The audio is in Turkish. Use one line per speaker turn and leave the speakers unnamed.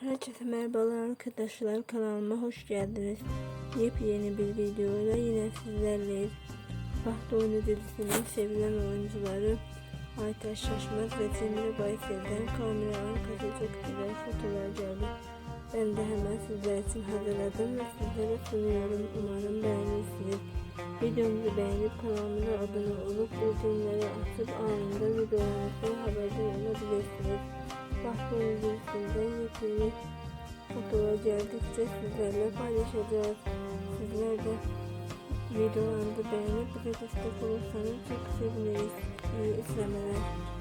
Herkese merhabalar arkadaşlar kanalıma hoş geldiniz. Yepyeni bir videoyla yine sizlerleyiz. Bahtı Oyunu dizisinin sevilen oyuncuları Aytaş Şaşmaz ve Cemile Baysel'den kamera arkası çok güzel fotoğraflar geldi. Ben de hemen sizler için hazırladım ve sizlere sunuyorum. Umarım beğenirsiniz. Videomuzu beğenip kanalımıza abone olup bildirimleri açıp anında videolarımızdan. Oyunu dizisinden yepyeni fotoğraf geldikçe sizlerle paylaşacağız. Sizler de videolarımızı beğenip bize destek olursanız çok seviniriz. İyi izlemeler.